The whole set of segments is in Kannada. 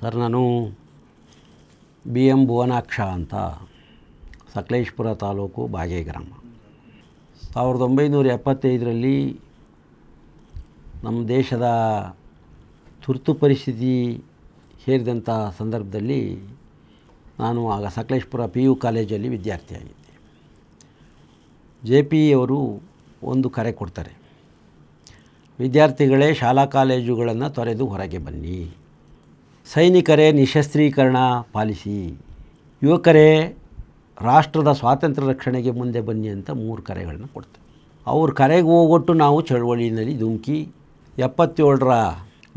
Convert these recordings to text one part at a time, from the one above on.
ಸರ್, ನಾನು ಬಿ ಎಂ ಭುವನಾಕ್ಷ ಅಂತ ಸಕಲೇಶ್ಪುರ ತಾಲೂಕು ಬಾಗೇ ಗ್ರಾಮ ಸಾವಿರದ ಒಂಬೈನೂರ ಎಪ್ಪತ್ತೈದರಲ್ಲಿ ನಮ್ಮ ದೇಶದ ತುರ್ತು ಪರಿಸ್ಥಿತಿ ಹೇರಿದಂಥ ಸಂದರ್ಭದಲ್ಲಿ ನಾನು ಆಗ ಸಕಲೇಶ್ಪುರ ಪಿ ಯು ಕಾಲೇಜಲ್ಲಿ ವಿದ್ಯಾರ್ಥಿಯಾಗಿದ್ದೆ. ಜೆ ಪಿ ಅವರು ಒಂದು ಕರೆ ಕೊಡ್ತಾರೆ, ವಿದ್ಯಾರ್ಥಿಗಳೇ ಶಾಲಾ ಕಾಲೇಜುಗಳನ್ನು ತೊರೆದು ಹೊರಗೆ ಬನ್ನಿ. ಸೈನಿಕರೇ ನಿಶಸ್ತ್ರೀಕರಣ ಪಾಲಿಸಿ. ಯುವಕರೇ, ರಾಷ್ಟ್ರದ ಸ್ವಾತಂತ್ರ್ಯ ರಕ್ಷಣೆಗೆ ಮುಂದೆ ಬನ್ನಿ ಅಂತ ಮೂರು ಕರೆಗಳನ್ನ ಕೊಡ್ತೇವೆ ಅವ್ರ ಕರೆಗೆ ಹೋಗೊಟ್ಟು ನಾವು ಚಳವಳಿಯಲ್ಲಿ ಧುಮುಕಿ, ಎಪ್ಪತ್ತೇಳರ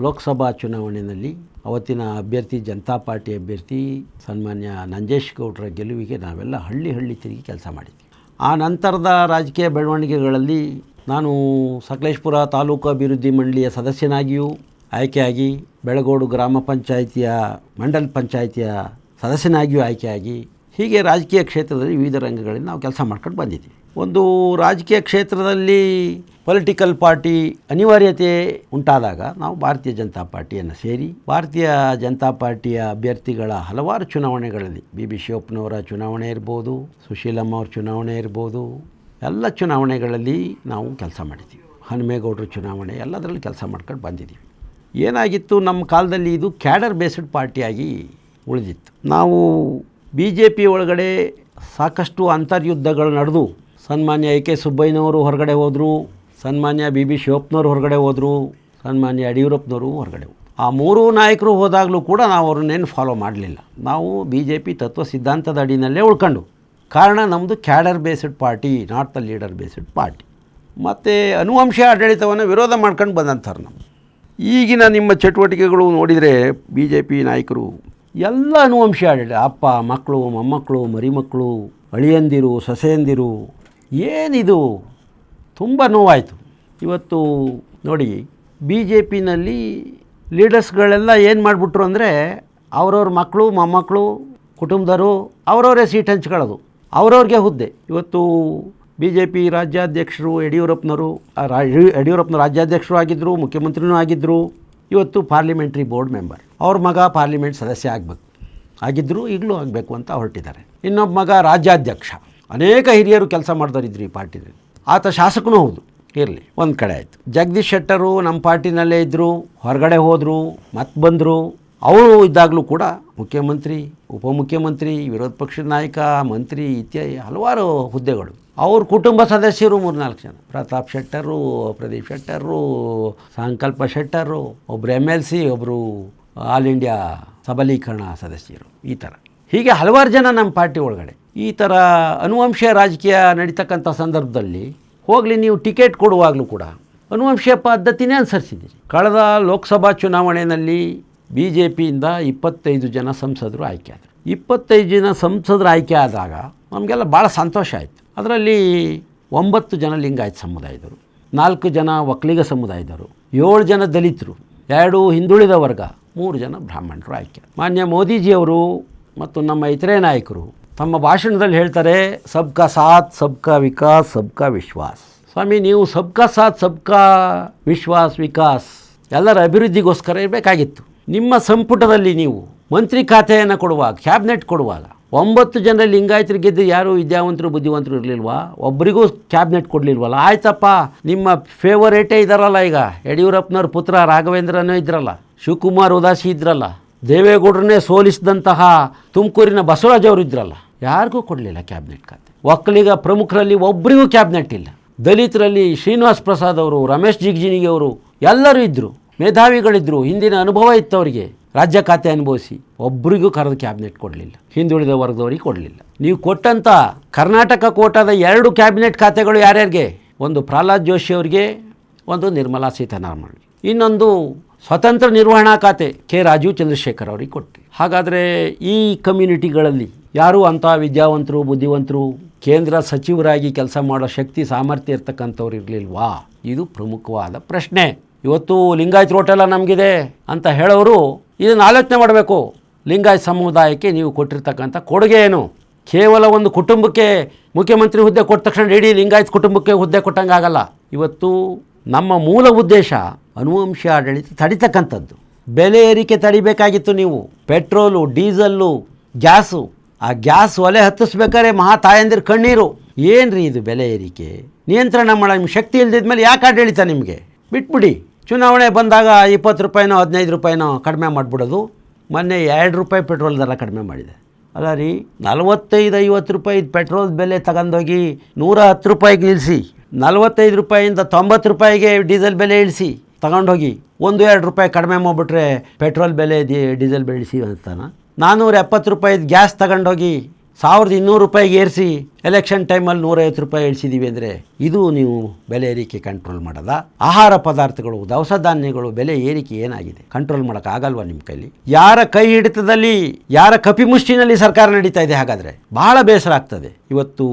ಲೋಕಸಭಾ ಚುನಾವಣೆಯಲ್ಲಿ ಅವತ್ತಿನ ಅಭ್ಯರ್ಥಿ, ಜನತಾ ಪಾರ್ಟಿ ಅಭ್ಯರ್ಥಿ ಸನ್ಮಾನ್ಯ ನಂಜೇಶ್ ಗೌಡರ ಗೆಲುವಿಗೆ ನಾವೆಲ್ಲ ಹಳ್ಳಿ ಹಳ್ಳಿ ತಿರುಗಿ ಕೆಲಸ ಮಾಡಿದ್ವಿ. ಆ ನಂತರದ ರಾಜಕೀಯ ಬೆಳವಣಿಗೆಗಳಲ್ಲಿ ನಾನು ಸಕಲೇಶ್ಪುರ ತಾಲೂಕು ಅಭಿವೃದ್ಧಿ ಮಂಡಳಿಯ ಸದಸ್ಯನಾಗಿಯೂ ಆಯ್ಕೆಯಾಗಿ ಬೆಳಗೋಡು ಗ್ರಾಮ ಪಂಚಾಯಿತಿಯ, ಮಂಡಲ್ ಪಂಚಾಯಿತಿಯ ಸದಸ್ಯನಾಗಿಯೂ ಆಯ್ಕೆಯಾಗಿ ಹೀಗೆ ರಾಜಕೀಯ ಕ್ಷೇತ್ರದಲ್ಲಿ ವಿವಿಧ ರಂಗಗಳಲ್ಲಿ ನಾವು ಕೆಲಸ ಮಾಡ್ಕೊಂಡು ಬಂದಿದ್ದೀವಿ. ಒಂದು ರಾಜಕೀಯ ಕ್ಷೇತ್ರದಲ್ಲಿ ಪೊಲಿಟಿಕಲ್ ಪಾರ್ಟಿ ಅನಿವಾರ್ಯತೆ ಉಂಟಾದಾಗ ನಾವು ಭಾರತೀಯ ಜನತಾ ಪಾರ್ಟಿಯನ್ನು ಸೇರಿ, ಭಾರತೀಯ ಜನತಾ ಪಾರ್ಟಿಯ ಅಭ್ಯರ್ಥಿಗಳ ಹಲವಾರು ಚುನಾವಣೆಗಳಲ್ಲಿ ಬಿ ಬಿ ಶಿವಪ್ಪನವರ ಚುನಾವಣೆ ಇರ್ಬೋದು, ಸುಶೀಲಮ್ಮ ಅವ್ರ ಚುನಾವಣೆ ಇರ್ಬೋದು, ಎಲ್ಲ ಚುನಾವಣೆಗಳಲ್ಲಿ ನಾವು ಕೆಲಸ ಮಾಡಿದ್ದೀವಿ. ಹನುಮೇಗೌಡರ ಚುನಾವಣೆ ಎಲ್ಲದರಲ್ಲಿ ಕೆಲಸ ಮಾಡ್ಕೊಂಡು ಬಂದಿದ್ದೀವಿ. ಏನಾಗಿತ್ತು? ನಮ್ಮ ಕಾಲದಲ್ಲಿ ಇದು ಕ್ಯಾಡರ್ ಬೇಸ್ಡ್ ಪಾರ್ಟಿಯಾಗಿ ಉಳಿದಿತ್ತು. ನಾವು ಬಿ ಜೆ ಪಿ ಒಳಗಡೆ ಸಾಕಷ್ಟು ಅಂತರ್ಯುದ್ಧಗಳು ನಡೆದು, ಸನ್ಮಾನ್ಯ ಎ ಕೆ ಸುಬ್ಬಯ್ಯನವರು ಹೊರಗಡೆ ಹೋದರು, ಸನ್ಮಾನ್ಯ ಬಿ ಬಿ ಶಿವಪ್ಪನವ್ರು ಹೊರಗಡೆ ಹೋದರು, ಸನ್ಮಾನ್ಯ ಯಡಿಯೂರಪ್ಪನವರು ಹೊರಗಡೆ ಹೋದರು. ಆ ಮೂರು ನಾಯಕರು ಹೋದಾಗಲೂ ಕೂಡ ನಾವು ಅವ್ರನ್ನೇನು ಫಾಲೋ ಮಾಡಲಿಲ್ಲ. ನಾವು ಬಿ ಜೆ ಪಿ ತತ್ವ ಸಿದ್ಧಾಂತದ ಅಡಿನಲ್ಲೇ ಉಳ್ಕೊಂಡು. ಕಾರಣ ನಮ್ಮದು cadre based party not the leader based party. ಮತ್ತು ಅನುವಂಶ ಆಡಳಿತವನ್ನು ವಿರೋಧ ಮಾಡ್ಕೊಂಡು ಬಂದಂಥವ್ರು ನಾವು ಈಗಿನ ನಿಮ್ಮ ಚಟುವಟಿಕೆಗಳು ನೋಡಿದರೆ ಬಿ ಜೆ ಪಿ ನಾಯಕರು ಎಲ್ಲ ಅನುವಂಶ ಆಡಳಿತ, ಅಪ್ಪ, ಮಕ್ಕಳು, ಮೊಮ್ಮಕ್ಕಳು, ಮರಿಮಕ್ಕಳು, ಅಳಿಯಂದಿರು, ಸೊಸೆಯಂದಿರು, ಏನಿದು? ತುಂಬ ನೋವಾಯಿತು. ಇವತ್ತು ನೋಡಿ ಬಿ ಜೆ ಪಿನಲ್ಲಿ ಲೀಡರ್ಸ್ಗಳೆಲ್ಲ ಏನು ಮಾಡಿಬಿಟ್ರು ಅಂದರೆ ಅವ್ರವ್ರ ಮಕ್ಕಳು, ಮೊಮ್ಮಕ್ಕಳು, ಕುಟುಂಬದವರು ಅವರವರೇ ಸೀಟ್ ಹಂಚ್ಕೊಳ್ಳೋದು, ಅವ್ರವ್ರಿಗೆ ಹುದ್ದೆ. ಇವತ್ತು ಬಿ ಜೆ ಪಿ ರಾಜ್ಯಾಧ್ಯಕ್ಷರು ಯಡಿಯೂರಪ್ಪನವರು ಯಡಿಯೂರಪ್ಪನ ರಾಜ್ಯಾಧ್ಯಕ್ಷರು ಆಗಿದ್ದರು ಮುಖ್ಯಮಂತ್ರಿನೂ ಆಗಿದ್ದರು ಇವತ್ತು ಪಾರ್ಲಿಮೆಂಟ್ರಿ ಬೋರ್ಡ್ ಮೆಂಬರ್. ಅವ್ರ ಮಗ ಪಾರ್ಲಿಮೆಂಟ್ ಸದಸ್ಯ ಆಗಬೇಕು. ಆಗಿದ್ದರು ಈಗಲೂ ಆಗಬೇಕು ಅಂತ ಹೊರಟಿದ್ದಾರೆ. ಇನ್ನೊಬ್ಬ ಮಗ ರಾಜ್ಯಾಧ್ಯಕ್ಷ. ಅನೇಕ ಹಿರಿಯರು ಕೆಲಸ ಮಾಡಿದವರಿದ್ರು ಈ ಪಾರ್ಟಿನಲ್ಲಿ ಆತ ಶಾಸಕನೂ ಹೌದು. ಇರಲಿ, ಒಂದು ಕಡೆ ಆಯಿತು. ಜಗದೀಶ್ ಶೆಟ್ಟರು ನಮ್ಮ ಪಾರ್ಟಿನಲ್ಲೇ ಇದ್ದರು ಹೊರಗಡೆ ಹೋದರು ಮತ್ತೆ ಬಂದರು. ಅವರು ಇದ್ದಾಗಲೂ ಕೂಡ ಮುಖ್ಯಮಂತ್ರಿ, ಉಪಮುಖ್ಯಮಂತ್ರಿ, ವಿರೋಧ ಪಕ್ಷದ ನಾಯಕ, ಮಂತ್ರಿ, ಇತ್ಯಾದಿ ಹಲವಾರು ಹುದ್ದೆಗಳು. ಅವ್ರ ಕುಟುಂಬ ಸದಸ್ಯರು ಮೂರ್ನಾಲ್ಕು ಜನ. ಪ್ರತಾಪ್ ಶೆಟ್ಟರು, ಪ್ರದೀಪ್ ಶೆಟ್ಟರು, ಸಂಕಲ್ಪ ಶೆಟ್ಟರು ಒಬ್ಬರು ಎಂ ಎಲ್ ಸಿ ಒಬ್ಬರು ಆಲ್ ಇಂಡಿಯಾ ಸಬಲೀಕರಣ ಸದಸ್ಯರು, ಈ ಥರ. ಹೀಗೆ ಹಲವಾರು ಜನ ನಮ್ಮ ಪಾರ್ಟಿ ಒಳಗಡೆ. ಈ ಥರ ಅನುವಂಶೀಯ ರಾಜಕೀಯ ನಡೀತಕ್ಕಂಥ ಸಂದರ್ಭದಲ್ಲಿ ಹೋಗಲಿ, ನೀವು ಟಿಕೆಟ್ ಕೊಡುವಾಗಲೂ ಕೂಡ ಅನುವಂಶೀಯ ಪದ್ಧತಿನೇ ಅನುಸರಿಸಿದ್ದೀರಿ. ಕಳೆದ ಲೋಕಸಭಾ ಚುನಾವಣೆಯಲ್ಲಿ ಬಿ ಜೆ ಪಿಯಿಂದ ಇಪ್ಪತ್ತೈದು ಜನ ಸಂಸದರು ಆಯ್ಕೆ ಆದರು. ಇಪ್ಪತ್ತೈದು ಜನ ಸಂಸದರು ಆಯ್ಕೆ ಆದಾಗ ನಮಗೆಲ್ಲ ಭಾಳ ಸಂತೋಷ ಆಯಿತು. ಅದರಲ್ಲಿ ಒಂಬತ್ತು ಜನ ಲಿಂಗಾಯತ್ ಸಮುದಾಯದವರು. ನಾಲ್ಕು ಜನ ಒಕ್ಕಲಿಗ ಸಮುದಾಯದವರು. ಏಳು ಜನ ದಲಿತರು. ಎರಡು ಹಿಂದುಳಿದ ವರ್ಗ. ಮೂರು ಜನ ಬ್ರಾಹ್ಮಣರು ಆಯ್ಕೆ. ಮಾನ್ಯ ಮೋದಿಜಿಯವರು ಮತ್ತು ನಮ್ಮ ಇತರೆ ನಾಯಕರು ತಮ್ಮ ಭಾಷಣದಲ್ಲಿ ಹೇಳ್ತಾರೆ, ಸಬ್ಕಾ ಸಾಥ್, ಸಬ್ಕಾ ವಿಕಾಸ್, ಸಬ್ಕಾ ವಿಶ್ವಾಸ್. ಸ್ವಾಮಿ, ನೀವು ಸಬ್ಕಾ ಸಾಥ್, ಸಬ್ಕಾ ವಿಶ್ವಾಸ್, ವಿಕಾಸ್ ಎಲ್ಲರ ಅಭಿವೃದ್ಧಿಗೋಸ್ಕರ ಇರಬೇಕಾಗಿತ್ತು. ನಿಮ್ಮ ಸಂಪುಟದಲ್ಲಿ ನೀವು ಮಂತ್ರಿ ಖಾತೆಯನ್ನು ಕೊಡುವಾಗ, ಕ್ಯಾಬಿನೆಟ್ ಕೊಡುವಾಗ ಒಂಬತ್ತು ಜನ ಲಿಂಗಾಯತರು ಗೆದ್ದು ಯಾರು ವಿದ್ಯಾವಂತರು, ಬುದ್ಧಿವಂತರು ಇರಲಿಲ್ವಾ? ಒಬ್ಬರಿಗೂ ಕ್ಯಾಬಿನೆಟ್ ಕೊಡಲಿಲ್ವಲ್ಲ? ಆಯ್ತಪ್ಪ, ನಿಮ್ಮ ಫೇವರೇಟೇ ಇದ್ದಾರಲ್ಲ ಈಗ. ಯಡಿಯೂರಪ್ಪನವ್ರ ಪುತ್ರ ರಾಘವೇಂದ್ರನೂ ಇದ್ರಲ್ಲ. ಶಿವಕುಮಾರ್ ಉದಾಸಿ ಇದ್ರಲ್ಲ. ದೇವೇಗೌಡರನ್ನೇ ಸೋಲಿಸಿದಂತಹ ತುಮಕೂರಿನ ಬಸವರಾಜ್ ಅವರು ಇದ್ರಲ್ಲ. ಯಾರಿಗೂ ಕೊಡಲಿಲ್ಲ ಕ್ಯಾಬಿನೆಟ್ ಖಾತೆ. ಒಕ್ಕಲಿಗ ಪ್ರಮುಖರಲ್ಲಿ ಒಬ್ಬರಿಗೂ ಕ್ಯಾಬಿನೆಟ್ ಇಲ್ಲ. ದಲಿತರಲ್ಲಿ ಶ್ರೀನಿವಾಸ್ ಪ್ರಸಾದ್ ಅವರು, ರಮೇಶ್ ಜಿಗ್ಜಿನಿಗೆ ಅವರು ಎಲ್ಲರೂ ಇದ್ದರು ಮೇಧಾವಿಗಳಿದ್ದರು ಹಿಂದಿನ ಅನುಭವ ಇತ್ತು ಅವರಿಗೆ. ರಾಜ್ಯ ಖಾತೆ ಅನುಭವಿಸಿ ಒಬ್ಬರಿಗೂ ಕರೆದು ಕ್ಯಾಬಿನೆಟ್ ಕೊಡಲಿಲ್ಲ. ಹಿಂದುಳಿದ ವರ್ಗದವರಿಗೆ ಕೊಡಲಿಲ್ಲ. ನೀವು ಕೊಟ್ಟಂಥ ಕರ್ನಾಟಕ ಕೋಟಾದ ಎರಡು ಕ್ಯಾಬಿನೆಟ್ ಖಾತೆಗಳು ಯಾರ್ಯಾರಿಗೆ? ಒಂದು ಪ್ರಹ್ಲಾದ್ ಜೋಶಿ ಅವರಿಗೆ, ಒಂದು ನಿರ್ಮಲಾ ಸೀತಾರಾಮನ್ ಇನ್ನೊಂದು ಸ್ವತಂತ್ರ ನಿರ್ವಹಣಾ ಖಾತೆ ಕೆ ರಾಜೀವ್ ಚಂದ್ರಶೇಖರ್ ಅವರಿಗೆ ಕೊಟ್ಟು. ಹಾಗಾದರೆ ಈ ಕಮ್ಯುನಿಟಿಗಳಲ್ಲಿ ಯಾರು ಅಂಥ ವಿದ್ಯಾವಂತರು, ಬುದ್ಧಿವಂತರು, ಕೇಂದ್ರ ಸಚಿವರಾಗಿ ಕೆಲಸ ಮಾಡೋ ಶಕ್ತಿ, ಸಾಮರ್ಥ್ಯ ಇರ್ತಕ್ಕಂಥವ್ರು ಇರಲಿಲ್ವಾ? ಇದು ಪ್ರಮುಖವಾದ ಪ್ರಶ್ನೆ. ಇವತ್ತು ಲಿಂಗಾಯತ್ ರೋಟೆಲ್ಲ ನಮಗಿದೆ ಅಂತ ಹೇಳೋರು ಇದನ್ನು ಆಲೋಚನೆ ಮಾಡಬೇಕು. ಲಿಂಗಾಯತ್ ಸಮುದಾಯಕ್ಕೆ ನೀವು ಕೊಟ್ಟಿರ್ತಕ್ಕಂಥ ಕೊಡುಗೆ ಏನು? ಕೇವಲ ಒಂದು ಕುಟುಂಬಕ್ಕೆ ಮುಖ್ಯಮಂತ್ರಿ ಹುದ್ದೆ ಕೊಟ್ಟ ತಕ್ಷಣ ಇಡೀ ಲಿಂಗಾಯತ್ ಕುಟುಂಬಕ್ಕೆ ಹುದ್ದೆ ಕೊಟ್ಟಂಗೆ ಆಗಲ್ಲ. ಇವತ್ತು ನಮ್ಮ ಮೂಲ ಉದ್ದೇಶ ಅನುವಂಶ ಆಡಳಿತ ತಡಿತಕ್ಕಂಥದ್ದು. ಬೆಲೆ ಏರಿಕೆ ತಡಿಬೇಕಾಗಿತ್ತು ನೀವು. ಪೆಟ್ರೋಲು, ಡೀಸಲ್ಲು, ಗ್ಯಾಸು, ಆ ಗ್ಯಾಸ್ ಒಲೆ ಹತ್ತಿಸ್ಬೇಕಾದ್ರೆ ಮಹಾ ತಾಯಂದಿರ ಕಣ್ಣೀರು. ಏನ್ರಿ ಇದು ಬೆಲೆ ಏರಿಕೆ? ನಿಯಂತ್ರಣ ಮಾಡೋ ಶಕ್ತಿ ಇಲ್ದಿದ್ಮೇಲೆ ಯಾಕೆ ಆಡಳಿತ ನಿಮಗೆ? ಬಿಟ್ಬಿಡಿ. ಚುನಾವಣೆ ಬಂದಾಗ ಇಪ್ಪತ್ತು ರೂಪಾಯಿನೋ ಹದಿನೈದು ರೂಪಾಯಿನೋ ಕಡಿಮೆ ಮಾಡಿಬಿಡೋದು. ಮೊನ್ನೆ ಎರಡು ರೂಪಾಯಿ ಪೆಟ್ರೋಲ್ ದರ ಕಡಿಮೆ ಮಾಡಿದೆ. ಅಲ್ಲ ರೀ, ನಲವತ್ತೈದು, ಐವತ್ತು ರೂಪಾಯಿ ಪೆಟ್ರೋಲ್ ಬೆಲೆ ತಗೊಂಡೋಗಿ ನೂರ ಹತ್ತು ರೂಪಾಯಿಗೆ ನಿಲ್ಲಿಸಿ, ನಲವತ್ತೈದು ರೂಪಾಯಿಂದ ತೊಂಬತ್ತು ರೂಪಾಯಿಗೆ ಡೀಸೆಲ್ ಬೆಲೆ ಇಳಿಸಿ, ತಗೊಂಡೋಗಿ ಒಂದು, ಎರಡು ರೂಪಾಯಿ ಕಡಿಮೆ ಮಾಡಿಬಿಟ್ರೆ ಪೆಟ್ರೋಲ್ ಬೆಲೆ ಡೀಸೆಲ್ ಬೆಳೆಸಿ ಅಂತಾನ ನಾನ್ನೂರ ಎಪ್ಪತ್ತು ರೂಪಾಯಿದು ಗ್ಯಾಸ್ ತಗೊಂಡೋಗಿ ಸಾವಿರದ ಇನ್ನೂರು ರೂಪಾಯಿಗೆ ಏರಿಸಿ ಎಲೆಕ್ಷನ್ ಟೈಮಲ್ಲಿ ನೂರೈವತ್ತು ರೂಪಾಯಿ ಇಳಿಸಿದ್ದೀವಿ ಅಂದರೆ ಇದು ನೀವು ಬೆಲೆ ಏರಿಕೆ ಕಂಟ್ರೋಲ್ ಮಾಡಲ್ಲ ಆಹಾರ ಪದಾರ್ಥಗಳು ದವಸ ಧಾನ್ಯಗಳು ಬೆಲೆ ಏರಿಕೆ ಏನಾಗಿದೆ? ಕಂಟ್ರೋಲ್ ಮಾಡೋಕ್ಕಾಗಲ್ವಾ ನಿಮ್ಮ ಕೈಲಿ? ಯಾರ ಕೈ ಹಿಡಿತದಲ್ಲಿ, ಯಾರ ಕಪಿಮುಷ್ಟಿನಲ್ಲಿ ಸರ್ಕಾರ ನಡೀತಾ ಇದೆ ಹಾಗಾದರೆ? ಬಹಳ ಬೇಸರ ಆಗ್ತದೆ. ಇವತ್ತು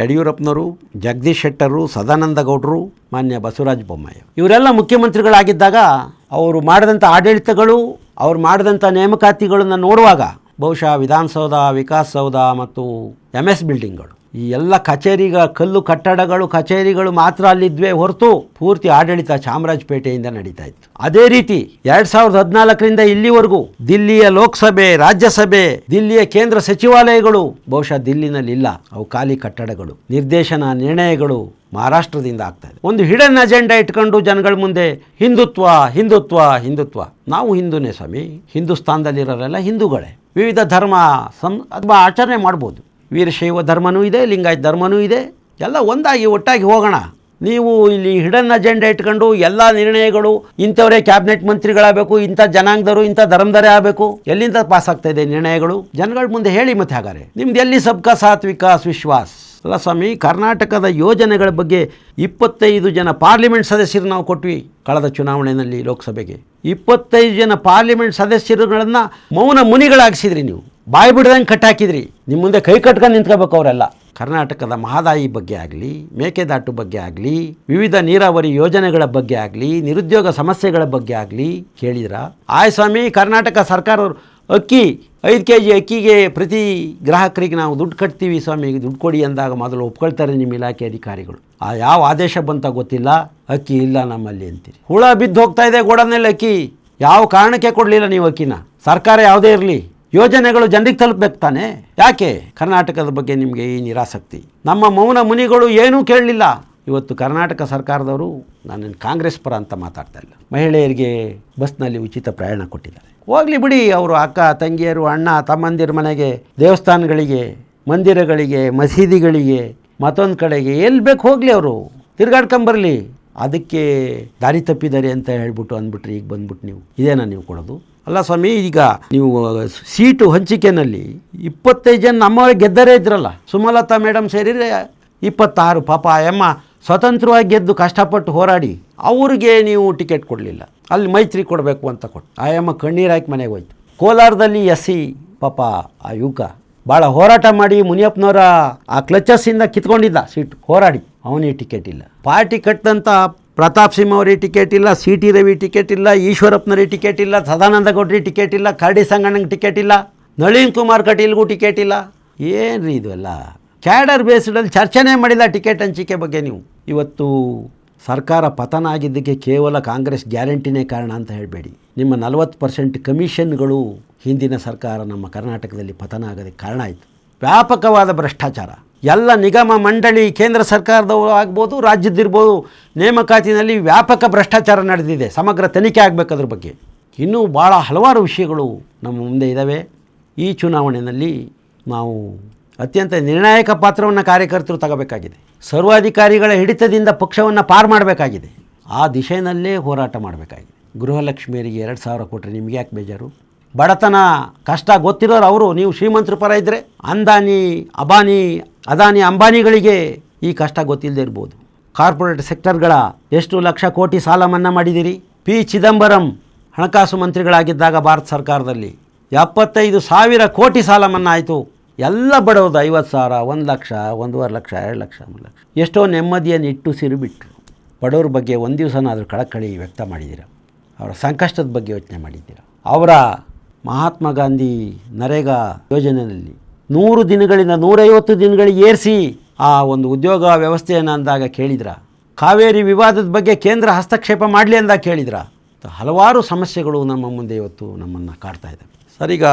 ಯಡಿಯೂರಪ್ಪನವರು, ಜಗದೀಶ್ ಶೆಟ್ಟರು, ಸದಾನಂದ ಗೌಡರು, ಮಾನ್ಯ ಬಸವರಾಜ ಬೊಮ್ಮಾಯಿ ಇವರೆಲ್ಲ ಮುಖ್ಯಮಂತ್ರಿಗಳಾಗಿದ್ದಾಗ, ಅವರು ಮಾಡಿದಂಥ ಆಡಳಿತಗಳು, ಅವ್ರು ಮಾಡಿದಂಥ ನೇಮಕಾತಿಗಳನ್ನು ನೋಡುವಾಗ ಬಹುಶಃ ವಿಧಾನಸೌಧ ವಿಕಾಸಸೌಧ ಮತ್ತು ಎಂ ಎಸ್ ಬಿಲ್ಡಿಂಗ್ಗಳು ಈ ಎಲ್ಲ ಕಚೇರಿಗಳ ಕಲ್ಲು ಕಟ್ಟಡಗಳು ಕಚೇರಿಗಳು ಮಾತ್ರ ಅಲ್ಲಿದ್ವೆ ಹೊರತು ಪೂರ್ತಿ ಆಡಳಿತ ಚಾಮರಾಜಪೇಟೆಯಿಂದ ನಡೀತಾ ಇತ್ತು. ಅದೇ ರೀತಿ ಎರಡ್ ಸಾವಿರದ ಹದಿನಾಲ್ಕರಿಂದ ಇಲ್ಲಿವರೆಗೂ ದಿಲ್ಲಿಯ ಲೋಕಸಭೆ, ರಾಜ್ಯಸಭೆ, ದಿಲ್ಲಿಯ ಕೇಂದ್ರ ಸಚಿವಾಲಯಗಳು, ಬಹುಶಃ ದಿಲ್ಲಿನಲ್ಲಿ ಇಲ್ಲ ಅವು ಖಾಲಿ ಕಟ್ಟಡಗಳು, ನಿರ್ದೇಶನ ನಿರ್ಣಯಗಳು ಮಹಾರಾಷ್ಟ್ರದಿಂದ ಆಗ್ತಾ ಇದೆ. ಒಂದು ಹಿಡನ್ ಅಜೆಂಡಾ ಇಟ್ಕೊಂಡು ಜನಗಳ ಮುಂದೆ ಹಿಂದುತ್ವ ಹಿಂದುತ್ವ ಹಿಂದುತ್ವ. ನಾವು ಹಿಂದೂನೇ ಸ್ವಾಮಿ, ಹಿಂದೂಸ್ತಾನದಲ್ಲಿರೋರೆಲ್ಲ ಹಿಂದೂಗಳೇ. ವಿವಿಧ ಧರ್ಮ ಸಂ ಅಥವಾ ಆಚರಣೆ ಮಾಡ್ಬೋದು. ವೀರಶೈವ ಧರ್ಮನೂ ಇದೆ, ಲಿಂಗಾಯತ ಧರ್ಮನೂ ಇದೆ. ಎಲ್ಲ ಒಂದಾಗಿ ಒಟ್ಟಾಗಿ ಹೋಗೋಣ. ನೀವು ಇಲ್ಲಿ ಹಿಡನ್ ಅಜೆಂಡಾ ಇಟ್ಕೊಂಡು ಎಲ್ಲ ನಿರ್ಣಯಗಳು, ಇಂಥವರೇ ಕ್ಯಾಬಿನೆಟ್ ಮಂತ್ರಿಗಳಾಗಬೇಕು, ಇಂಥ ಜನಾಂಗದವರು, ಇಂಥ ಧರ್ಮದರೇ ಆಗಬೇಕು, ಎಲ್ಲಿಂದ ಪಾಸ್ ಆಗ್ತಾ ಇದೆ ನಿರ್ಣಯಗಳು? ಜನಗಳ ಮುಂದೆ ಹೇಳಿ ಮತ್ತೆ ಹಾಗಾರೆ ನಿಮ್ದು ಎಲ್ಲಿ ಸಬ್ಕಾ ಸಾತ್ ವಿಕಾಸ್ ವಿಶ್ವಾಸ್ ಅಲ್ಲ ಸ್ವಾಮಿ, ಕರ್ನಾಟಕದ ಯೋಜನೆಗಳ ಬಗ್ಗೆ ಇಪ್ಪತ್ತೈದು ಜನ ಪಾರ್ಲಿಮೆಂಟ್ ಸದಸ್ಯರು ನಾವು ಕೊಟ್ವಿ ಕಳೆದ ಚುನಾವಣೆಯಲ್ಲಿ ಲೋಕಸಭೆಗೆ. ಇಪ್ಪತ್ತೈದು ಜನ ಪಾರ್ಲಿಮೆಂಟ್ ಸದಸ್ಯರುಗಳನ್ನು ಮೌನ ಮುನಿಗಳಾಗಿಸಿದ್ರಿ ನೀವು. ಬಾಯಿ ಬಿಡ್ದಂಗೆ ಕಟ್ಟಾಕಿದ್ರಿ ನಿಮ್ಮ ಮುಂದೆ ಕೈ ಕಟ್ಕೊಂಡು ನಿಂತ್ಕೋಬೇಕು ಅವರೆಲ್ಲ. ಕರ್ನಾಟಕದ ಮಹದಾಯಿ ಬಗ್ಗೆ ಆಗಲಿ, ಮೇಕೆದಾಟು ಬಗ್ಗೆ ಆಗಲಿ, ವಿವಿಧ ನೀರಾವರಿ ಯೋಜನೆಗಳ ಬಗ್ಗೆ ಆಗಲಿ, ನಿರುದ್ಯೋಗ ಸಮಸ್ಯೆಗಳ ಬಗ್ಗೆ ಆಗಲಿ ಕೇಳಿದ್ರ? ಆಯ್ ಸ್ವಾಮಿ, ಕರ್ನಾಟಕ ಸರ್ಕಾರದವರು ಅಕ್ಕಿ, ಐದು ಕೆ ಜಿ ಅಕ್ಕಿಗೆ ಪ್ರತಿ ಗ್ರಾಹಕರಿಗೆ ನಾವು ದುಡ್ಡು ಕಟ್ತೀವಿ ಸ್ವಾಮಿ, ದುಡ್ಡು ಕೊಡಿ ಅಂದಾಗ ಮೊದಲು ಒಪ್ಕೊಳ್ತಾರೆ ನಿಮ್ಮ ಇಲಾಖೆ ಅಧಿಕಾರಿಗಳು. ಆ ಯಾವ ಆದೇಶ ಬಂತ ಗೊತ್ತಿಲ್ಲ, ಅಕ್ಕಿ ಇಲ್ಲ ನಮ್ಮಲ್ಲಿ ಅಂತೀರಿ. ಹುಳ ಬಿದ್ದು ಹೋಗ್ತಾ ಇದೆ ಗೋಡನಲ್ಲಿ ಅಕ್ಕಿ. ಯಾವ ಕಾರಣಕ್ಕೆ ಕೊಡಲಿಲ್ಲ ನೀವು ಅಕ್ಕಿನ? ಸರ್ಕಾರ ಯಾವುದೇ ಇರಲಿ. ಯೋಜನೆಗಳು ಜನರಿಗೆ ತಲುಪಬೇಕು ತಾನೆ? ಯಾಕೆ? ಕರ್ನಾಟಕದ ಬಗ್ಗೆ ನಿಮಗೆ ಈ ನಿರಾಸಕ್ತಿ. ನಮ್ಮ ಮೌನ ಮುನಿಗಳು ಏನೂ ಕೇಳಲಿಲ್ಲ. ಇವತ್ತು ಕರ್ನಾಟಕ ಸರ್ಕಾರದವರು ನಾನು ಕಾಂಗ್ರೆಸ್ ಪರ ಅಂತ ಮಾತಾಡ್ತಾ ಇಲ್ಲ. ಮಹಿಳೆಯರಿಗೆ ಬಸ್ನಲ್ಲಿ ಉಚಿತ ಪ್ರಯಾಣ ಕೊಟ್ಟಿದ್ದಾರೆ. ಹೋಗಲಿ ಬಿಡಿ ಅವರು ಅಕ್ಕ, ತಂಗಿಯರು, ಅಣ್ಣ, ತಮ್ಮಂದಿರ ಮನೆಗೆ, ದೇವಸ್ಥಾನಗಳಿಗೆ, ಮಂದಿರಗಳಿಗೆ, ಮಸೀದಿಗಳಿಗೆ, ಮತ್ತೊಂದು ಕಡೆಗೆ. ಎಲ್ಲಿ ಬೇಕು ಹೋಗಲಿ ಅವರು. ತಿರ್ಗಾಡ್ಕೊಂಬರಲಿ ಅದಕ್ಕೆ ದಾರಿ ತಪ್ಪಿದ್ದಾರೆ ಅಂತ ಹೇಳ್ಬಿಟ್ಟು ಅಂದ್ಬಿಟ್ರಿ ಈಗ ಬಂದ್ಬಿಟ್ಟು ನೀವು. ಇದೇನಾ ನೀವು ಕೊಡೋದು? ಅಲ್ಲ ಸ್ವಾಮಿ, ಈಗ ನೀವು ಸೀಟು ಹಂಚಿಕೆನಲ್ಲಿ ಇಪ್ಪತ್ತೈದು ಜನ ನಮ್ಮವರೇ ಗೆದ್ದರೇ ಇದ್ರಲ್ಲ, ಸುಮಲತಾ ಮೇಡಮ್ ಸೇರಿದ್ರೆ ಇಪ್ಪತ್ತಾರು, ಪಾಪ ಆ ಅಮ್ಮ ಸ್ವತಂತ್ರವಾಗಿ ಗೆದ್ದು ಕಷ್ಟಪಟ್ಟು ಹೋರಾಡಿ, ಅವ್ರಿಗೆ ನೀವು ಟಿಕೆಟ್ ಕೊಡಲಿಲ್ಲ. ಅಲ್ಲಿ ಮೈತ್ರಿ ಕೊಡಬೇಕು ಅಂತ ಕೊಟ್ಟು, ಆ ಅಮ್ಮ ಕಣ್ಣೀರು ಹಾಕಿ ಮನೆಗೆ ಹೋಯ್ತು. ಕೋಲಾರದಲ್ಲಿ ಎಸ್ ಸಿ, ಪಾಪ, ಆ ಯುವಕ ಭಾಳ ಹೋರಾಟ ಮಾಡಿ ಮುನಿಯಪ್ಪನವರ ಆ ಕ್ಲಚಸ್ಸಿಂದ ಕಿತ್ಕೊಂಡಿದ್ದ ಸೀಟು, ಹೋರಾಡಿ, ಅವನಿಗೆ ಟಿಕೆಟ್ ಇಲ್ಲ. ಪಾರ್ಟಿ ಕಟ್ಟಂಥ ಪ್ರತಾಪ್ ಸಿಂಹ ಅವರಿಗೆ ಟಿಕೆಟ್ ಇಲ್ಲ ಸಿ ಟಿ ರವಿ ಟಿಕೆಟ್ ಇಲ್ಲ ಈಶ್ವರಪ್ಪನವ್ರಿಗೆ ಟಿಕೆಟ್ ಇಲ್ಲ, ಸದಾನಂದ ಗೌಡ್ರಿ ಟಿಕೆಟ್ ಇಲ್ಲ ಕರಡಿ ಸಂಗಣ್ಣಂಗೆ ಟಿಕೆಟ್ ಇಲ್ಲ, ನಳಿನ್ ಕುಮಾರ್ ಕಟೀಲ್ಗೂ ಟಿಕೆಟ್ ಇಲ್ಲ. ಏನ್ರಿ ಇದು ಎಲ್ಲ ಕ್ಯಾಡರ್ ಬೇಸ್ಡಲ್ಲಿ ಚರ್ಚೆನೇ ಮಾಡಿಲ್ಲ ಟಿಕೆಟ್ ಹಂಚಿಕೆ ಬಗ್ಗೆ ನೀವು. ಇವತ್ತು ಸರ್ಕಾರ ಪತನ ಆಗಿದ್ದಕ್ಕೆ ಕೇವಲ ಕಾಂಗ್ರೆಸ್ ಗ್ಯಾರಂಟಿನೇ ಕಾರಣ ಅಂತ ಹೇಳಬೇಡಿ. ನಿಮ್ಮ ನಲವತ್ತು ಪರ್ಸೆಂಟ್ ಕಮಿಷನ್ಗಳು ಹಿಂದಿನ ಸರ್ಕಾರ ನಮ್ಮ ಕರ್ನಾಟಕದಲ್ಲಿ ಪತನ ಆಗೋದಕ್ಕೆ ಕಾರಣ ಆಯಿತು. ವ್ಯಾಪಕವಾದ ಭ್ರಷ್ಟಾಚಾರ. ಎಲ್ಲ ನಿಗಮ ಮಂಡಳಿ ಕೇಂದ್ರ ಸರ್ಕಾರದವರು ಆಗ್ಬೋದು, ರಾಜ್ಯದ್ದಿರ್ಬೋದು ನೇಮಕಾತಿನಲ್ಲಿ ವ್ಯಾಪಕ ಭ್ರಷ್ಟಾಚಾರ ನಡೆದಿದೆ. ಸಮಗ್ರ ತನಿಖೆ ಆಗಬೇಕು ಅದ್ರ ಬಗ್ಗೆ. ಇನ್ನೂ ಭಾಳ ಹಲವಾರು ವಿಷಯಗಳು ನಮ್ಮ ಮುಂದೆ ಇದ್ದಾವೆ ಈ ಚುನಾವಣೆಯಲ್ಲಿ ನಾವು ಅತ್ಯಂತ ನಿರ್ಣಾಯಕ ಪಾತ್ರವನ್ನು ಕಾರ್ಯಕರ್ತರು ತಗೋಬೇಕಾಗಿದೆ. ಸರ್ವಾಧಿಕಾರಿಗಳ ಹಿಡಿತದಿಂದ ಪಕ್ಷವನ್ನು ಪಾರು ಮಾಡಬೇಕಾಗಿದೆ. ಆ ದಿಶೆಯಲ್ಲೇ ಹೋರಾಟ ಮಾಡಬೇಕಾಗಿದೆ. ಗೃಹಲಕ್ಷ್ಮಿಯರಿಗೆ ಎರಡು ಸಾವಿರ ಕೊಟ್ಟರೆ ನಿಮ್ಗೆ ಯಾಕೆ ಬೇಜಾರು? ಬಡತನ ಕಷ್ಟ ಗೊತ್ತಿರೋರು ಅವರು, ನೀವು ಶ್ರೀಮಂತರ ಪರ ಇದ್ದರೆ ಅಂದಾನಿ, ಅಬಾನಿ ಅದಾನಿ ಅಂಬಾನಿಗಳಿಗೆ ಈ ಕಷ್ಟ ಗೊತ್ತಿಲ್ಲದೆ ಇರ್ಬೋದು. ಕಾರ್ಪೊರೇಟ್ ಸೆಕ್ಟರ್ಗಳ ಎಷ್ಟು ಲಕ್ಷ ಕೋಟಿ ಸಾಲ ಮನ್ನಾ ಮಾಡಿದಿರಿ? ಪಿ. ಚಿದಂಬರಂ ಹಣಕಾಸು ಮಂತ್ರಿಗಳಾಗಿದ್ದಾಗ ಭಾರತ ಸರ್ಕಾರದಲ್ಲಿ ಎಪ್ಪತ್ತೈದು ಸಾವಿರ ಕೋಟಿ ಸಾಲ ಮನ್ನಾ ಆಯಿತು. ಎಲ್ಲ ಬಡವದು ಐವತ್ತು ಸಾವಿರ, ಒಂದು ಲಕ್ಷ, ಒಂದೂವರೆ ಲಕ್ಷ, ಎರಡು ಲಕ್ಷ, ಮೂರು ಲಕ್ಷ. ಎಷ್ಟೋ ನೆಮ್ಮದಿಯನ್ನು ಇಟ್ಟು ಸಿರುಬಿಟ್ರು. ಬಡವ್ರ ಬಗ್ಗೆ ಒಂದು ದಿವಸನಾದರೂ ಕಳಕಳಿ ವ್ಯಕ್ತ ಮಾಡಿದ್ದೀರ? ಅವರ ಸಂಕಷ್ಟದ ಬಗ್ಗೆ ಯೋಚನೆ ಮಾಡಿದ್ದೀರ? ಅವರ ಮಹಾತ್ಮ ಗಾಂಧಿ ನರೇಗಾ ಯೋಜನೆಯಲ್ಲಿ ನೂರು ದಿನಗಳಿಂದ ನೂರೈವತ್ತು ದಿನಗಳಿಗೆ ಏರಿಸಿ ಆ ಒಂದು ಉದ್ಯೋಗ ವ್ಯವಸ್ಥೆಯನ್ನು ಅಂದಾಗ ಕೇಳಿದ್ರ? ಕಾವೇರಿ ವಿವಾದದ ಬಗ್ಗೆ ಕೇಂದ್ರ ಹಸ್ತಕ್ಷೇಪ ಮಾಡಲಿ ಅಂದಾಗ ಕೇಳಿದ್ರ? ಹಲವಾರು ಸಮಸ್ಯೆಗಳು ನಮ್ಮ ಮುಂದೆ ಇವತ್ತು ನಮ್ಮನ್ನು ಕಾಡ್ತಾ ಇದೆ. ಸರ್ ಈಗ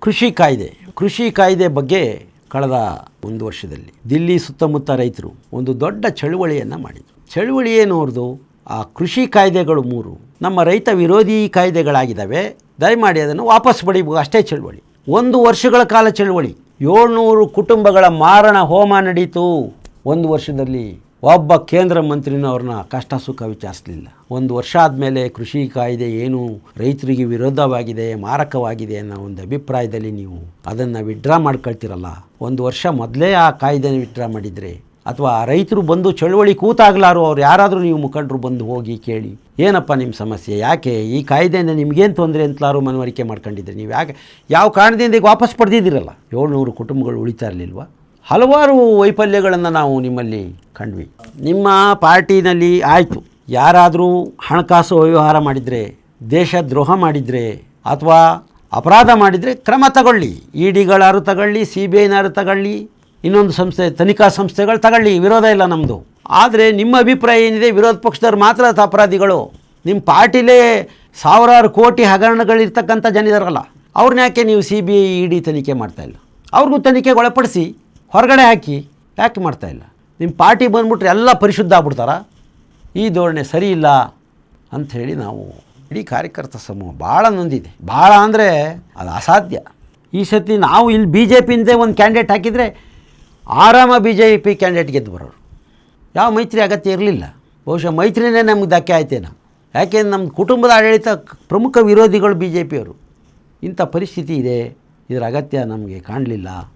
ಕೃಷಿ ಕಾಯ್ದೆ. ಕೃಷಿ ಕಾಯ್ದೆ ಬಗ್ಗೆ ಕಳೆದ ಒಂದು ವರ್ಷದಲ್ಲಿ ದಿಲ್ಲಿ ಸುತ್ತಮುತ್ತ ರೈತರು ಒಂದು ದೊಡ್ಡ ಚಳುವಳಿಯನ್ನು ಮಾಡಿದರು. ಚಳುವಳಿ ಏನು ಅವ್ರದ್ದು ಆ ಕೃಷಿ ಕಾಯ್ದೆಗಳು ಮೂರು. ನಮ್ಮ ರೈತ ವಿರೋಧಿ ಕಾಯ್ದೆಗಳಾಗಿದ್ದಾವೆ. ದಯಮಾಡಿ ಅದನ್ನು ವಾಪಸ್ ಪಡಿಬೇಕು. ಅಷ್ಟೇ ಚಳುವಳಿ. ಒಂದು ವರ್ಷಗಳ ಕಾಲ ಚಳುವಳಿ. ಏಳ್ನೂರು ಕುಟುಂಬಗಳ ಮಾರಣ ಹೋಮ ನಡೀತು. ಒಂದು ವರ್ಷದಲ್ಲಿ ಒಬ್ಬ ಕೇಂದ್ರ ಮಂತ್ರಿನೂ ಅವ್ರನ್ನ ಕಷ್ಟ ಸುಖ ವಿಚಾರಿಸಲಿಲ್ಲ. ಒಂದು ವರ್ಷ ಆದಮೇಲೆ ಕೃಷಿ ಕಾಯ್ದೆ ಏನು ರೈತರಿಗೆ ವಿರೋಧವಾಗಿದೆ, ಮಾರಕವಾಗಿದೆ ಅನ್ನೋ ಒಂದು ಅಭಿಪ್ರಾಯದಲ್ಲಿ ನೀವು ಅದನ್ನು ವಿಡ್ರಾ ಮಾಡ್ಕೊಳ್ತಿರಲ್ಲ. ಒಂದು ವರ್ಷ ಮೊದಲೇ ಆ ಕಾಯ್ದೆನ ವಿಡ್ರಾ ಮಾಡಿದರೆ ಅಥವಾ ರೈತರು ಬಂದು ಚಳುವಳಿ ಕೂತಾಗ್ಲಾರು ಅವ್ರು ಯಾರಾದರೂ ನೀವು ಮುಖಂಡರು ಬಂದು ಹೋಗಿ ಕೇಳಿ. ಏನಪ್ಪ ನಿಮ್ಮ ಸಮಸ್ಯೆ? ಯಾಕೆ? ಈ ಕಾಯ್ದೆಯಿಂದ ನಿಮಗೇನು ತೊಂದರೆ ಅಂತಲಾರು ಮನವರಿಕೆ ಮಾಡ್ಕೊಂಡಿದ್ರಿ? ನೀವು ಯಾಕೆ? ಯಾವ ಕಾರಣದಿಂದ ಈಗ ವಾಪಸ್ ಪಡೆದಿದ್ದೀರಲ್ಲ? ಏಳ್ನೂರು ಕುಟುಂಬಗಳು ಉಳಿತಾ ಇರಲಿಲ್ವ? ಹಲವಾರು ವೈಫಲ್ಯಗಳನ್ನು ನಾವು ನಿಮ್ಮಲ್ಲಿ ಕಂಡ್ವಿ. ನಿಮ್ಮ ಪಾರ್ಟಿನಲ್ಲಿ ಆಯಿತು. ಯಾರಾದರೂ ಹಣಕಾಸು ವ್ಯವಹಾರ ಮಾಡಿದರೆ, ದೇಶ ದ್ರೋಹ ಮಾಡಿದರೆ, ಅಥವಾ ಅಪರಾಧ ಮಾಡಿದರೆ ಕ್ರಮ ತಗೊಳ್ಳಿ. ಇ ಡಿಗಳಾರು ತಗೊಳ್ಳಿ ಸಿ ಬಿ ಐನಾರು ತಗೊಳ್ಳಿ ಇನ್ನೊಂದು ಸಂಸ್ಥೆ, ತನಿಖಾ ಸಂಸ್ಥೆಗಳು ತಗೊಳ್ಳಿ, ವಿರೋಧ ಇಲ್ಲ ನಮ್ಮದು ಆದರೆ ನಿಮ್ಮ ಅಭಿಪ್ರಾಯ ಏನಿದೆ, ವಿರೋಧ ಪಕ್ಷದವ್ರು ಮಾತ್ರ ಅಪರಾಧಿಗಳು. ನಿಮ್ಮ ಪಾರ್ಟಿಲೇ ಸಾವಿರಾರು ಕೋಟಿ ಹಗರಣಗಳಿರ್ತಕ್ಕಂಥ ಜನ ಇದಾರಲ್ಲ ಅವ್ರನ್ನ ಯಾಕೆ ನೀವು C B I E D ತನಿಖೆ ಮಾಡ್ತಾಯಿಲ್ಲ ಅವ್ರಿಗೂ ತನಿಖೆಗೆ ಒಳಪಡಿಸಿ, ಹೊರಗಡೆ ಹಾಕಿ, ಯಾಕೆ ಮಾಡ್ತಾಯಿಲ್ಲ ನಿಮ್ಮ ಪಾರ್ಟಿ ಬಂದ್ಬಿಟ್ರೆ ಎಲ್ಲ ಪರಿಶುದ್ಧ ಆಗ್ಬಿಡ್ತಾರ? ಈ ಧೋರಣೆ ಸರಿ ಇಲ್ಲ ಅಂಥೇಳಿ ನಾವು ಇಡೀ ಕಾರ್ಯಕರ್ತ ಸಮೂಹ ಭಾಳ ನೊಂದಿದೆ. ಭಾಳ ಅಂದರೆ ಅದು ಅಸಾಧ್ಯ. ಈ ಸತಿ ನಾವು ಇಲ್ಲಿ ಬಿ ಜೆ ಪಿಯಿಂದ ಒಂದು ಕ್ಯಾಂಡಿಡೇಟ್ ಹಾಕಿದರೆ ಆರಾಮ ಬಿ ಜೆ ಪಿ ಕ್ಯಾಂಡಿಡೇಟ್ ಗೆದ್ದು ಬರೋರು. ಯಾವ ಮೈತ್ರಿ ಅಗತ್ಯ ಇರಲಿಲ್ಲ. ಬಹುಶಃ ಮೈತ್ರಿನೇ ನಮ್ಗೆ ಧಕ್ಕೆ ಆಯ್ತೇನೋ. ಯಾಕೆಂದ್ರೆ ನಮ್ಮ ಕುಟುಂಬದ ಆಡಳಿತ ಪ್ರಮುಖ ವಿರೋಧಿಗಳು ಬಿ ಜೆ ಪಿಯವರು ಇಂಥ ಪರಿಸ್ಥಿತಿ ಇದೆ. ಇದರ ಅಗತ್ಯ ನಮಗೆ ಕಾಣಲಿಲ್ಲ.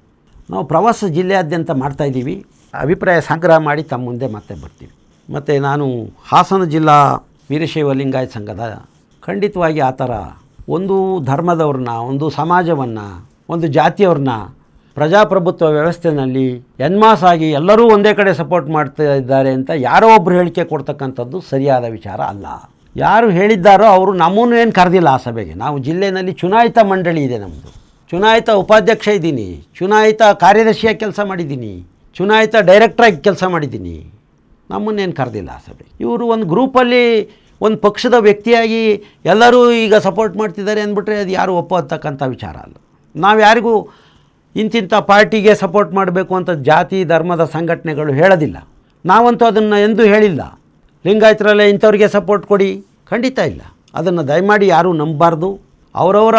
ನಾವು ಪ್ರವಾಸ ಜಿಲ್ಲೆಯಾದ್ಯಂತ ಮಾಡ್ತಾಯಿದ್ದೀವಿ ಅಭಿಪ್ರಾಯ ಸಂಗ್ರಹ ಮಾಡಿ ತಮ್ಮ ಮುಂದೆ ಮತ್ತೆ ಬರ್ತೀವಿ. ಮತ್ತು ನಾನು ಹಾಸನ ಜಿಲ್ಲಾ ವೀರಶೈವ ಲಿಂಗಾಯತ ಸಂಘದ ಖಂಡಿತವಾಗಿ ಆ ಥರ ಒಂದು ಧರ್ಮದವ್ರನ್ನ, ಒಂದು ಸಮಾಜವನ್ನು, ಒಂದು ಜಾತಿಯವ್ರನ್ನ ಪ್ರಜಾಪ್ರಭುತ್ವ ವ್ಯವಸ್ಥೆಯಲ್ಲಿ ಎನ್ಮಾಸ್ ಆಗಿ ಎಲ್ಲರೂ ಒಂದೇ ಕಡೆ ಸಪೋರ್ಟ್ ಮಾಡ್ತಾ ಇದ್ದಾರೆ ಅಂತ ಯಾರೋ ಒಬ್ಬರು ಹೇಳಿಕೆ ಕೊಡ್ತಕ್ಕಂಥದ್ದು ಸರಿಯಾದ ವಿಚಾರ ಅಲ್ಲ. ಯಾರು ಹೇಳಿದ್ದಾರೋ ಅವರು ನಮ್ಮನ್ನು ಏನು ಕರೆದಿಲ್ಲ ಆ ಸಭೆಗೆ. ನಾವು ಜಿಲ್ಲೆಯಲ್ಲಿ ಚುನಾಯಿತ ಮಂಡಳಿ ಇದೆ ನಮ್ಮದು ಚುನಾಯಿತ ಉಪಾಧ್ಯಕ್ಷ ಇದ್ದೀನಿ. ಚುನಾಯಿತ ಕಾರ್ಯದರ್ಶಿಯಾಗಿ ಕೆಲಸ ಮಾಡಿದ್ದೀನಿ. ಚುನಾಯಿತ ಡೈರೆಕ್ಟ್ರಾಗಿ ಕೆಲಸ ಮಾಡಿದ್ದೀನಿ. ನಮ್ಮನ್ನೇನು ಕರೆದಿಲ್ಲ ಆ ಸಭೆ. ಇವರು ಒಂದು ಗ್ರೂಪಲ್ಲಿ ಒಂದು ಪಕ್ಷದ ವ್ಯಕ್ತಿಯಾಗಿ ಎಲ್ಲರೂ ಈಗ ಸಪೋರ್ಟ್ ಮಾಡ್ತಿದ್ದಾರೆ ಅಂದ್ಬಿಟ್ರೆ ಅದು ಯಾರು ಒಪ್ಪತಕ್ಕಂಥ ವಿಚಾರ ಅಲ್ಲ. ನಾವು ಯಾರಿಗೂ ಇಂತಿಂಥ ಪಾರ್ಟಿಗೆ ಸಪೋರ್ಟ್ ಮಾಡಬೇಕು ಅಂತ ಜಾತಿ ಧರ್ಮದ ಸಂಘಟನೆಗಳು ಹೇಳೋದಿಲ್ಲ. ನಾವಂತೂ ಅದನ್ನು ಎಂದೂ ಹೇಳಿಲ್ಲ. ಲಿಂಗಾಯತರಲ್ಲೇ ಇಂಥವ್ರಿಗೆ ಸಪೋರ್ಟ್ ಕೊಡಿ. ಖಂಡಿತ ಇಲ್ಲ. ಅದನ್ನು ದಯಮಾಡಿ ಯಾರೂ ನಂಬಬಾರ್ದು. ಅವರವರ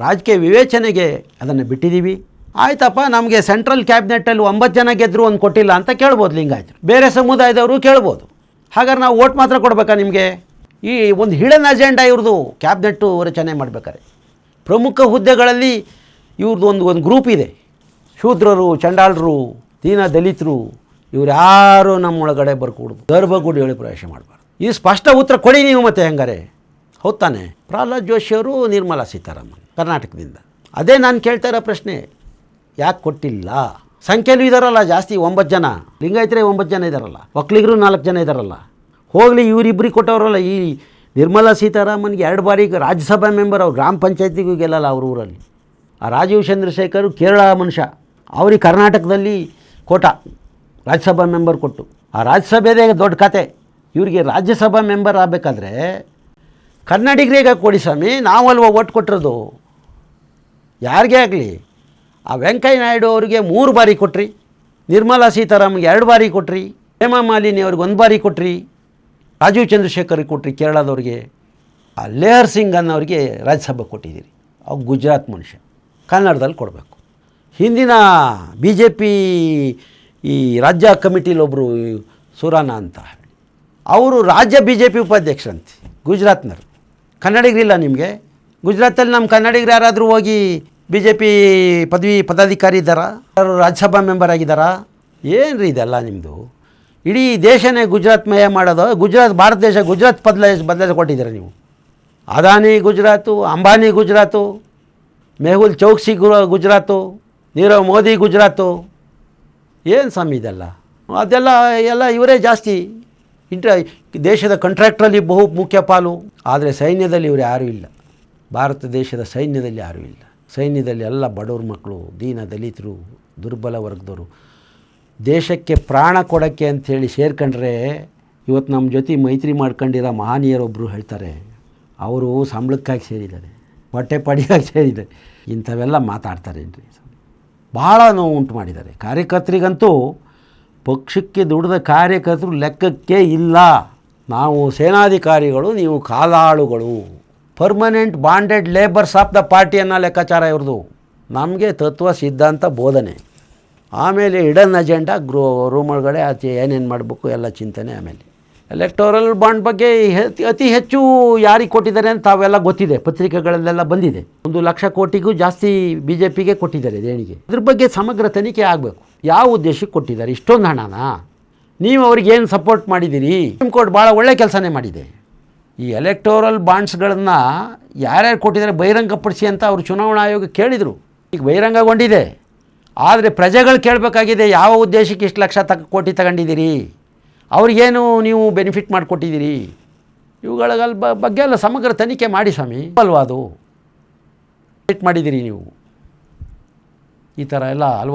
ರಾಜಕೀಯ ವಿವೇಚನೆಗೆ ಅದನ್ನು ಬಿಟ್ಟಿದ್ದೀವಿ ಆಯ್ತಪ್ಪ, ನಮಗೆ ಸೆಂಟ್ರಲ್ ಕ್ಯಾಬಿನೆಟ್ಟಲ್ಲಿ ಒಂಬತ್ತು ಜನ ಗೆದ್ದರು ಒಂದು ಕೊಟ್ಟಿಲ್ಲ ಅಂತ ಕೇಳ್ಬೋದು ಲಿಂಗಾಯತರು. ಬೇರೆ ಸಮುದಾಯದವರು ಕೇಳ್ಬೋದು. ಹಾಗಾದ್ರೆ ನಾವು ಓಟ್ ಮಾತ್ರ ಕೊಡಬೇಕಾ ನಿಮಗೆ? ಈ ಒಂದು ಹಿಡನ್ ಅಜೆಂಡಾ ಇವ್ರದ್ದು ಕ್ಯಾಬಿನೆಟ್ಟು ರಚನೆ ಮಾಡಬೇಕಾರೆ ಪ್ರಮುಖ ಹುದ್ದೆಗಳಲ್ಲಿ ಇವ್ರದ್ದು ಒಂದು ಒಂದು ಗ್ರೂಪ್ ಇದೆ. ಶೂದ್ರರು ಚಂಡಾಳರು ದೀನ ದಲಿತರು, ಇವ್ರು ಯಾರು ನಮ್ಮೊಳಗಡೆ ಬರ್ಕೂಡ್ದು. ಹೇಳಿ ಪ್ರವೇಶ ಮಾಡಬಾರ್ದು. ಈ ಸ್ಪಷ್ಟ ಉತ್ತರ ಕೊಡಿ ನೀವು ಮತ್ತೆ ಹೆಂಗಾರೆ. ಹೌದ್ ತಾನೆ ಪ್ರಹ್ಲಾದ್ ಜೋಶಿಯವರು ನಿರ್ಮಲಾ ಸೀತಾರಾಮನ್, ಕರ್ನಾಟಕದಿಂದ. ಅದೇ ನಾನು ಕೇಳ್ತಾ ಇರೋ ಪ್ರಶ್ನೆ. ಯಾಕೆ ಕೊಟ್ಟಿಲ್ಲ? ಸಂಖ್ಯೆಲೂ ಇದಾರಲ್ಲ ಜಾಸ್ತಿ, ಒಂಬತ್ತು ಜನ. ಲಿಂಗಾಯತರೇ ಒಂಬತ್ತು ಜನ ಇದ್ದಾರಲ್ಲ ಒಕ್ಕಲಿಗರು ನಾಲ್ಕು ಜನ ಇದ್ದಾರಲ್ಲ ಹೋಗಲಿ ಇವರಿಬ್ಬರಿಗೆ ಕೊಟ್ಟವರಲ್ಲ ಈ ನಿರ್ಮಲಾ ಸೀತಾರಾಮನ್ಗೆ ಎರಡು ಬಾರಿ ರಾಜ್ಯಸಭಾ ಮೆಂಬರ್ ಅವ್ರು, ಗ್ರಾಮ ಪಂಚಾಯತಿಗೂ ಗೆಲ್ಲಲ್ಲ ಅವ್ರ ಊರಲ್ಲಿ. ಆ ರಾಜೀವ್ ಚಂದ್ರಶೇಖರ್ ಕೇರಳ ಮನುಷ್ಯ. ಅವ್ರಿಗೆ ಕರ್ನಾಟಕದಲ್ಲಿ ಕೋಟ ರಾಜ್ಯಸಭಾ ಮೆಂಬರ್ ಕೊಟ್ಟು. ಆ ರಾಜ್ಯಸಭೆದೇ ದೊಡ್ಡ ಕತೆ. ಇವರಿಗೆ ರಾಜ್ಯಸಭಾ ಮೆಂಬರ್ ಆಗಬೇಕಾದ್ರೆ ಕನ್ನಡಿಗರಿಗೆ ಕೊಡಿ ಸ್ವಾಮಿ, ನಾವಲ್ವ ಓಟ್ ಕೊಟ್ಟಿರೋದು? ಯಾರಿಗೇ ಆಗಲಿ? ಆ ವೆಂಕಯ್ಯ ನಾಯ್ಡು ಅವರಿಗೆ ಮೂರು ಬಾರಿ ಕೊಟ್ರಿ. ನಿರ್ಮಲಾ ಸೀತಾರಾಮ್ಗೆ ಎರಡು ಬಾರಿ ಕೊಟ್ರಿ. ಹೇಮಾ ಮಾಲಿನಿ ಅವ್ರಿಗೆ ಒಂದು ಬಾರಿ ಕೊಟ್ರಿ. ರಾಜೀವ್ ಚಂದ್ರಶೇಖರ್ಗೆ ಕೊಟ್ರಿ ಕೇರಳದವ್ರಿಗೆ. ಆ ಲೇಹರ್ ಸಿಂಗ್ ಅನ್ನೋರಿಗೆ ರಾಜ್ಯಸಭೆ ಕೊಟ್ಟಿದ್ದೀರಿ. ಅವ್ರು ಗುಜರಾತ್ ಮನುಷ್ಯ. ಕನ್ನಡದಲ್ಲಿ ಕೊಡಬೇಕು. ಹಿಂದಿನ ಬಿ ಜೆ ಪಿ ಈ ರಾಜ್ಯ ಕಮಿಟಿಲೊಬ್ಬರು ಸುರಾನ ಅಂತ. ಅವರು ರಾಜ್ಯ ಬಿ ಜೆ ಪಿ ಉಪಾಧ್ಯಕ್ಷರಂತೆ, ಗುಜರಾತ್ನವರು. ಕನ್ನಡಿಗರಿಲ್ಲ ನಿಮಗೆ? ಗುಜರಾತಲ್ಲಿ ನಮ್ಮ ಕನ್ನಡಿಗರು ಯಾರಾದರೂ ಹೋಗಿ ಬಿ ಜೆ ಪಿ ಪದವಿ ಪದಾಧಿಕಾರಿ ಇದ್ದಾರಾ? ಯಾರು ರಾಜ್ಯಸಭಾ ಮೆಂಬರ್ ಆಗಿದ್ದಾರಾ? ಏನು ರೀ ಇದೆಲ್ಲ ನಿಮ್ಮದು ಇಡೀ ದೇಶನೇ ಗುಜರಾತ್ ಮಯ ಮಾಡೋದು, ಗುಜರಾತ್, ಭಾರತ ದೇಶ ಗುಜರಾತ್ ಬದಲಾಯಿಸಿ ಬದಲಾಯಿಸಿ ಕೊಟ್ಟಿದ್ದೀರಾ ನೀವು? ಅದಾನಿ ಗುಜರಾತು, ಅಂಬಾನಿ ಗುಜರಾತು ಮೆಹುಲ್ ಚೌಕ್ಸಿ ಗುರು ಗುಜರಾತು ನೀರವ್ ಮೋದಿ ಗುಜರಾತು ಏನು ಸ್ವಾಮಿ ಇದೆಲ್ಲ? ಅದೆಲ್ಲ, ಎಲ್ಲ ಇವರೇ ಜಾಸ್ತಿ. ಇಂಟ್ರ ದೇಶದ ಕಂಟ್ರಾಕ್ಟ್ರಲ್ಲಿ ಬಹು ಮುಖ್ಯ ಪಾಲು. ಆದರೆ ಸೈನ್ಯದಲ್ಲಿ ಇವರು ಯಾರೂ ಇಲ್ಲ. ಭಾರತ ದೇಶದ ಸೈನ್ಯದಲ್ಲಿ ಯಾರೂ ಇಲ್ಲ. ಸೈನ್ಯದಲ್ಲಿ ಎಲ್ಲ ಬಡವ್ರ ಮಕ್ಕಳು ದೀನ ದಲಿತರು, ದುರ್ಬಲ ವರ್ಗದವರು. ದೇಶಕ್ಕೆ ಪ್ರಾಣ ಕೊಡೋಕ್ಕೆ ಅಂಥೇಳಿ ಸೇರ್ಕೊಂಡ್ರೆ ಇವತ್ತು ನಮ್ಮ ಜೊತೆ ಮೈತ್ರಿ ಮಾಡ್ಕೊಂಡಿರೋ ಮಹನೀಯರೊಬ್ಬರು ಹೇಳ್ತಾರೆ. ಅವರು ಸಂಬಳಕ್ಕಾಗಿ ಸೇರಿದ್ದಾರೆ. ಹೊಟ್ಟೆ ಪಡಿಯಾಗ್ತಾ ಇದೆ ಇಂಥವೆಲ್ಲ ಮಾತಾಡ್ತಾರೇನ್ರಿ? ಭಾಳ ನೋವು ಉಂಟು ಮಾಡಿದ್ದಾರೆ. ಕಾರ್ಯಕರ್ತರಿಗಂತೂ ಪಕ್ಷಕ್ಕೆ ದುಡಿದ ಕಾರ್ಯಕರ್ತರು ಲೆಕ್ಕಕ್ಕೆ ಇಲ್ಲ. ನಾವು ಸೇನಾಧಿಕಾರಿಗಳು, ನೀವು ಕಾಲಾಳುಗಳು. Permanent bonded labours of the ಪಾರ್ಟಿಯನ್ನು ಲೆಕ್ಕಾಚಾರ ಇವ್ರದ್ದು ನಮಗೆ ತತ್ವ, ಸಿದ್ಧಾಂತ, ಬೋಧನೆ. ಆಮೇಲೆ ಇಡನ್ ಅಜೆಂಡಾ ಗ್ರೂ ರೂಮ್ ಒಳಗಡೆ ಆಚೆ ಏನೇನು ಮಾಡಬೇಕು, ಎಲ್ಲ ಚಿಂತನೆ ಆಮೇಲೆ. ಎಲೆಕ್ಟೋರಲ್ ಬಾಂಡ್ ಬಗ್ಗೆ ಅತಿ ಹೆಚ್ಚು ಯಾರಿಗೆ ಕೊಟ್ಟಿದ್ದಾರೆ ಅಂತ ತಾವೆಲ್ಲ ಗೊತ್ತಿದೆ. ಪತ್ರಿಕೆಗಳಲ್ಲೆಲ್ಲ ಬಂದಿದೆ. ಒಂದು ಲಕ್ಷ ಕೋಟಿಗೂ ಜಾಸ್ತಿ ಬಿ ಜೆ ಪಿಗೆ ಕೊಟ್ಟಿದ್ದಾರೆ ದೇಣಿಗೆ. ಅದ್ರ ಬಗ್ಗೆ ಸಮಗ್ರ ತನಿಖೆ ಆಗಬೇಕು. ಯಾವ ಉದ್ದೇಶಕ್ಕೆ ಕೊಟ್ಟಿದ್ದಾರೆ? ಇಷ್ಟೊಂದು ಹಣನ? ನೀವು ಅವ್ರಿಗೆ ಏನು ಸಪೋರ್ಟ್ ಮಾಡಿದ್ದೀರಿ? ಸುಪ್ರೀಂ ಕೋರ್ಟ್ ಭಾಳ ಒಳ್ಳೆ ಕೆಲಸನೇ ಮಾಡಿದೆ. ಈ ಎಲೆಕ್ಟೋರಲ್ ಬಾಂಡ್ಸ್ಗಳನ್ನು ಯಾರ್ಯಾರು ಕೊಟ್ಟಿದ್ದಾರೆ ಬಹಿರಂಗಪಡಿಸಿ ಅಂತ ಅವರು ಚುನಾವಣಾ ಆಯೋಗ ಕೇಳಿದರು. ಈಗ ಬಹಿರಂಗಗೊಂಡಿದೆ. ಆದರೆ ಪ್ರಜೆಗಳು ಕೇಳಬೇಕಾಗಿದೆ ಯಾವ ಉದ್ದೇಶಕ್ಕೆ ಇಷ್ಟು ಲಕ್ಷ ತಗ ಕೋಟಿ ತಗೊಂಡಿದ್ದೀರಿ? ಅವ್ರಿಗೇನು ನೀವು ಬೆನಿಫಿಟ್ ಮಾಡಿಕೊಟ್ಟಿದ್ದೀರಿ? ಇವುಗಳ ಬಗ್ಗೆ ಎಲ್ಲ ಸಮಗ್ರ ತನಿಖೆ ಮಾಡಿ ಸ್ವಾಮಿ. ಅಲ್ವಾ ಅದು? ಮಾಡಿದ್ದೀರಿ ನೀವು. ಈ ಥರ ಎಲ್ಲ ಹಲ್ವಾರು